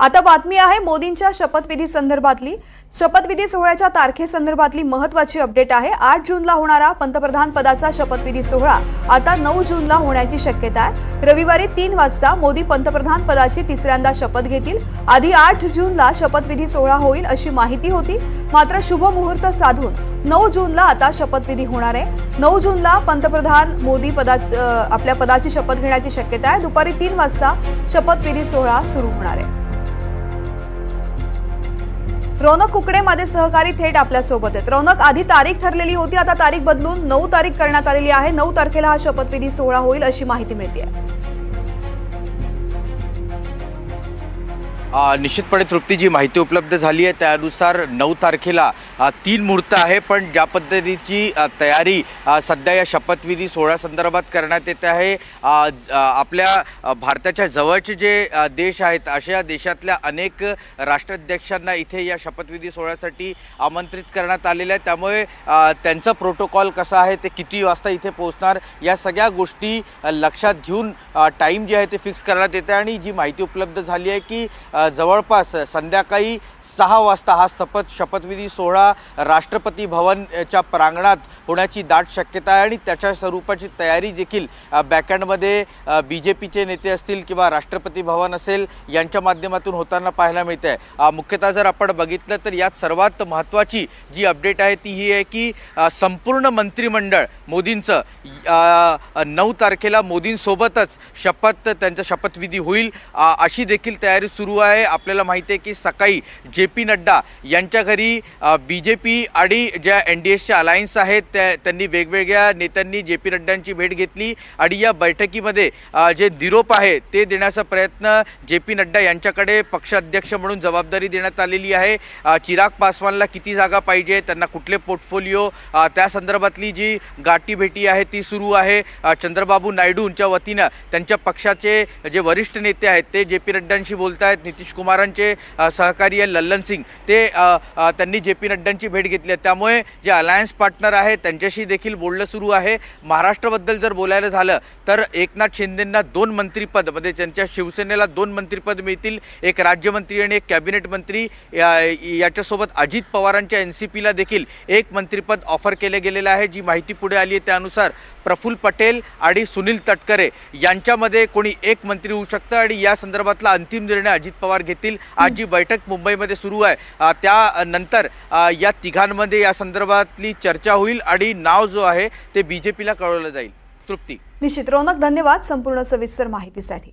आता बातमी आहे मोदींच्या शपथविधी संदर्भातली. शपथविधी सोहळ्याच्या तारखेसंदर्भातली महत्वाची अपडेट आहे. आठ जूनला होणारा पंतप्रधान पदाचा शपथविधी सोहळा आता नऊ जूनला होण्याची शक्यता आहे. रविवारी तीन वाजता मोदी पंतप्रधान पदाची तिसऱ्यांदा शपथ घेतील. आधी आठ जूनला शपथविधी सोहळा होईल अशी माहिती होती. मात्र शुभ मुहूर्त साधून नऊ जूनला आता शपथविधी होणार आहे. नऊ जूनला पंतप्रधान मोदी पदा आपल्या पदाची शपथ घेण्याची शक्यता आहे. दुपारी तीन वाजता शपथविधी सोहळा सुरू होणार आहे. रौनक कुकडे माझे सहकारी थेट आपल्यासोबत आहेत. रौनक आधी तारीख ठरलेली होती आता तारीख बदलून नऊ तारीख करण्यात आलेली आहे. नऊ तारखेला हा शपथविधी सोहळा होईल अशी माहिती मिळते निश्चितपणे तृप्ती जी माहिती उपलब्ध झाली आहे. त्यानुसार नऊ तारखेला तीन मुहूर्त आहे पण ज्या पद्धतीची तयारी सध्या या शपथविधी सोहळ्यासंदर्भात करण्यात येत आहे. आपल्या भारताच्या जवळचे जे देश आहेत अशा देशातल्या अनेक राष्ट्राध्यक्षांना इथे या शपथविधी सोहळ्यासाठी आमंत्रित करण्यात आलेलं आहे. त्यामुळे त्यांचं त्यांचा प्रोटोकॉल कसा आहे ते किती वाजता इथे पोहोचणार या सगळ्या गोष्टी लक्षात घेऊन टाईम जे आहे ते फिक्स करण्यात येते आणि जी माहिती उपलब्ध झाली आहे की जवळपास संध्याकाळी सहा वाजता हा शपथ शपथविधी सोहळा राष्ट्रपती भवनच्या प्रांगणात होण्याची दाट शक्यता आहे आणि त्याच्या स्वरूपाची तयारी देखील बॅकँडमध्ये बी जे पीचे नेते असतील किंवा राष्ट्रपती भवन असेल यांच्या माध्यमातून होताना पाहायला मिळते आहे मुख्यतः जर आपण बघितलं तर यात सर्वात महत्त्वाची जी अपडेट आहे ती ही आहे की संपूर्ण मंत्रिमंडळ मोदींचं नऊ तारखेला मोदींसोबतच शपथ त्यांचा शपथविधी होईल. अशी देखील तयारी सुरू आहे. आपल्याला माहिती आहे की सकाळी जे पी नड्डा यांच्या घरी बी जे पी आणि ज्या एन डी एसच्या अलायन्स आहेत त्या त्यांनी वेगवेगळ्या नेत्यांनी जे पी नड्डांची भेट घेतली आणि या बैठकीमध्ये जे निरोप आहे ते देण्याचा प्रयत्न जे पी नड्डा यांच्याकडे पक्षाध्यक्ष म्हणून जबाबदारी देण्यात आलेली आहे. चिराग पासवानला किती जागा पाहिजे त्यांना कुठले पोर्टफोलिओ त्या संदर्भातली जी गाठीभेटी आहे ती सुरू आहे. चंद्रबाबू नायडूंच्या वतीनं त्यांच्या पक्षाचे जे वरिष्ठ नेते आहेत ते जे पी नड्डांशी बोलत आहेत नितीश कुमारांचे सहकारी आहे लल्लन सिंग. ते त्यांनी जे पी नड्डांची भेट घेतली आहे. त्यामुळे जे अलायन्स पार्टनर आहे त्यांच्याशी देखील बोलणं सुरू आहे. महाराष्ट्राबद्दल जर बोलायला झालं तर एकनाथ शिंदेंना दोन मंत्रीपद म्हणजे त्यांच्या शिवसेनेला दोन मंत्रीपद मिळतील. एक राज्यमंत्री आणि एक कॅबिनेट मंत्री. या- याच्यासोबत अजित पवारांच्या एन सी पीला देखील एक मंत्रीपद ऑफर केले गेलेलं आहे. जी माहिती पुढे आली आहे त्यानुसार प्रफुल्ल पटेल आणि सुनील तटकरे यांच्यामध्ये कोणी एक मंत्री होऊ शकतं आणि या संदर्भातला अंतिम निर्णय अजित पवार घेतील. आज जी बैठक मुंबईमध्ये सुरू आहे. त्यानंतर या तिघांमध्ये या संदर्भातली चर्चा होईल आणि नाव जो आहे ते बी जे पीला कळवलं जाईल. तृप्ती. निश्चित. रौनक धन्यवाद संपूर्ण सविस्तर माहितीसाठी.